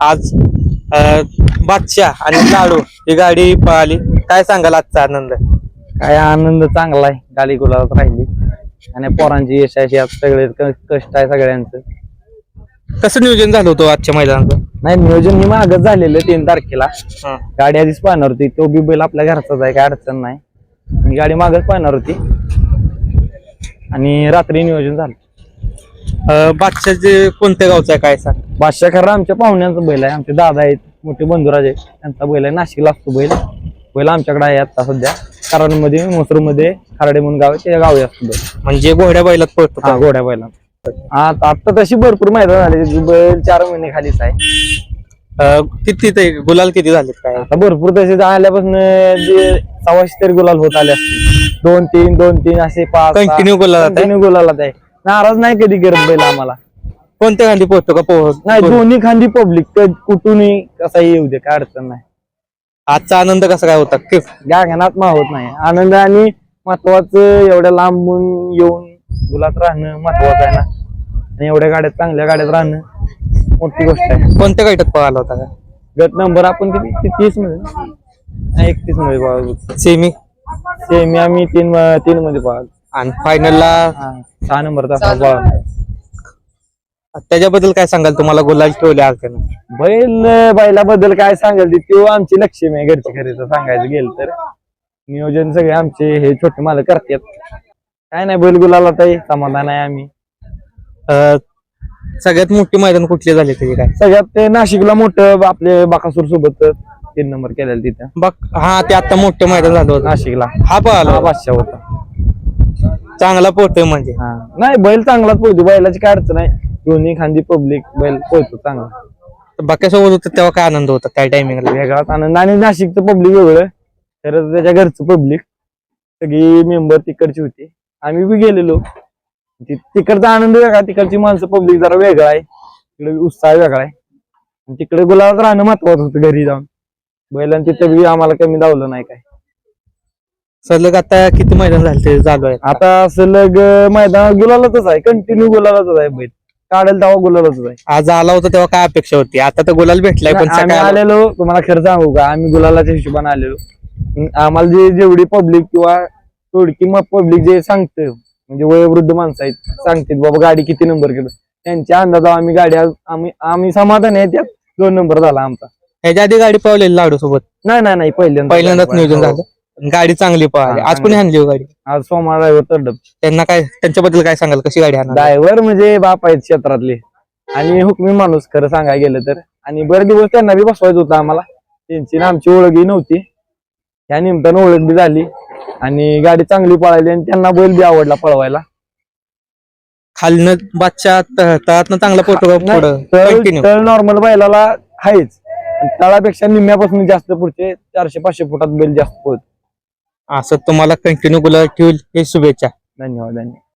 आज बादशाह आणि लाडू ही गाडी पळाली. काय सांगाल आजचा आनंद? काय आनंद चांगला आहे. गाडी गुलाबात राहिली. आणि पोरांची यश आहे यात सगळे क- कष्ट आहे सगळ्यांचं. कसं नियोजन झालं होतं आजच्या मैदानाचं? नाही नियोजन ही मागच झालेलं तीन तारखेला. हा. गाडी आधीच पाहणार होती. तो बी बैल आपल्या घरचाच आहे काय अडचण नाही. आणि गाडी मागच पाहणार होती. आणि रात्री नियोजन झालं. अं, बादशाहचे कोणत्या गावचं आहे काय सांग? बादशाह खरं आमच्या पाहुण्यांचा बैल आहे. आमचे दादा आहेत मोठे बंधुराज आहेत. त्यांचा बैल आहे नाशिकला असतो बैल. बैल आमच्याकडे आहे आता सध्या. कराडमध्ये मोसरूमध्ये खराडे म्हणून गाव आहे त्या गावी असतो बैल. म्हणजे घोड्या बैलात पळतो हा? घोड्या बैला आता आता तशी भरपूर मैदान झाली. बैल चार महिने खालीच आहे. किती ते गुलाल किती झाले काय? आता भरपूर तसे आल्यापासून जे सव्वाशे तरी गुलाल होत आले असतील. दोन तीन दोन तीन असे पाच गुलालात आहे? कंटिन्यू गुलालात आहे. नाराज नाही कधी करत बैल आम्हाला. कोणत्या खाली पोहतो का पोहत नाही दोन्ही खांदी पब्लिक कुठूनही कसाही येऊ दे काय अडचण नाही. आजचा आनंद कसा काय होता? गागनात मावत नाही. आनंद आणि महत्वाचं एवढ्या लांबून येऊन गुलात राहणं महत्वाचं आहे ना. आणि एवढ्या गाड्यात चांगल्या गाड्यात राहणं मोठी गोष्ट आहे. कोणत्या गाडीत पळाला होता का? गट नंबर आपण किती? तीसमध्ये? एकतीसमध्ये पाहतो सेमी. सेमी आम्ही तीन तीन मध्ये पाहतो आणि फायनलला सहा नंबर तास त्याच्याबद्दल काय सांगाल तुम्हाला गुलाल ठेवले त्यानं बैल बैलाबद्दल काय सांगाल ती? तो आमची लक्ष्मी आहे घरची खरी तर सांगायचं गेलं तर. नियोजन सगळे आमचे हे छोटे मालक करतात. काय नाही बैल गुलाला ताई समाधान आहे आम्ही. अं, सगळ्यात मोठी मैदान कुठले झाले त्याचे काय? सगळ्यात ते नाशिकला मोठं आपले बाकासूर सोबत तीन नंबर केलेला तिथं. बघ हा ते आता मोठं मैदान झालं होतं. नाशिकला. हा पळाला हा. बादशाह होता. चांगला पोहतोय म्हणजे. हा. नाही बैल चांगलाच पोहतो बैलाची काय अडचण नाही. दोन्ही खांदी पब्लिक बैल पोहतो चांगला. बाक्यासोबत होतं तेव्हा काय आनंद होता त्या टायमिंगला वेगळाच आनंद. आणि नाशिकचं पब्लिक वेगळं. तर त्याच्या घरचं पब्लिक सगळी मेंबर तिकडची होती. आम्ही बी गेलेलो. ति- तिकडचा आनंद वेगळा. तिकडची माणसं पब्लिक जरा वेगळा आहे. तिकडे उत्साह वेगळा आहे. आणि तिकडे गुलाबात राहणं महत्वाचं होतं घरी जाऊन. बैलांची तिथे बी आम्हाला कमी धावलं नाही काय. सलग आता किती मैदान झाले ते चालू आहे आता सलग मैदान गुलालातच आहे. कंटिन्यू गुलालातच आहे बैल. काढेल तेव्हा गुलालातच आहे. आज आला होता तेव्हा काय अपेक्षा होती? आता तर गुलाल भेटलाय पण आम्ही सकाळी आला- आलेलो. तुम्हाला खरं सांगू का? आम्ही गुलालाच्या हिशोबाने आलेलो. आम्हाला जे जेवढी पब्लिक किंवा थोडकी मग पब्लिक जे सांगतं म्हणजे वयोवृद्ध माणसं आहेत सांगतात बाबा गाडी किती नंबर केलं? त्यांच्या अंदाजावर आम्ही गाडी आज- आम्ही आम्ही समाधान आहे त्यात दोन नंबर झाला आमचा. ह्याच्या आधी गाडी पळवलेली लाडू सोबत नाही नाही नाही पहिल्यांदा पहिल्यांदाच नियोजन झालं? गाडी चांगली पळाली हा, आज कोणी आणली हो गाडी? आज सोमा ड्रायव्हर तरडप त्यांना काय त्यांच्याबद्दल काय सांगाल? कशी गाडी आणणार? ड्रायव्हर म्हणजे बाप आहेत क्षेत्रातले. आणि हुकमी माणूस खरं सांगायला गेलं तर. आणि बरेच दिवस त्यांना बी बसवायचं होतं आम्हाला. त्यांची ना आमची ओळखही नव्हती. त्या निमित्तानं ओळख बी झाली. आणि गाडी चांगली पळाली आणि त्यांना बैल बी आवडला पळवायला. खालनं तळातनं चांगला पुढं. तळ कंटिन्यू तळ नॉर्मल बैलाला आहेच. आणि तळापेक्षा निम्म्यापासून जास्त पुढचे चारशे पाचशे फुटात बैल जास्त पोहोच असं तुम्हाला कंटिन्यू गुलाल ठेवूल हे शुभेच्छा. धन्यवाद धन्यवाद.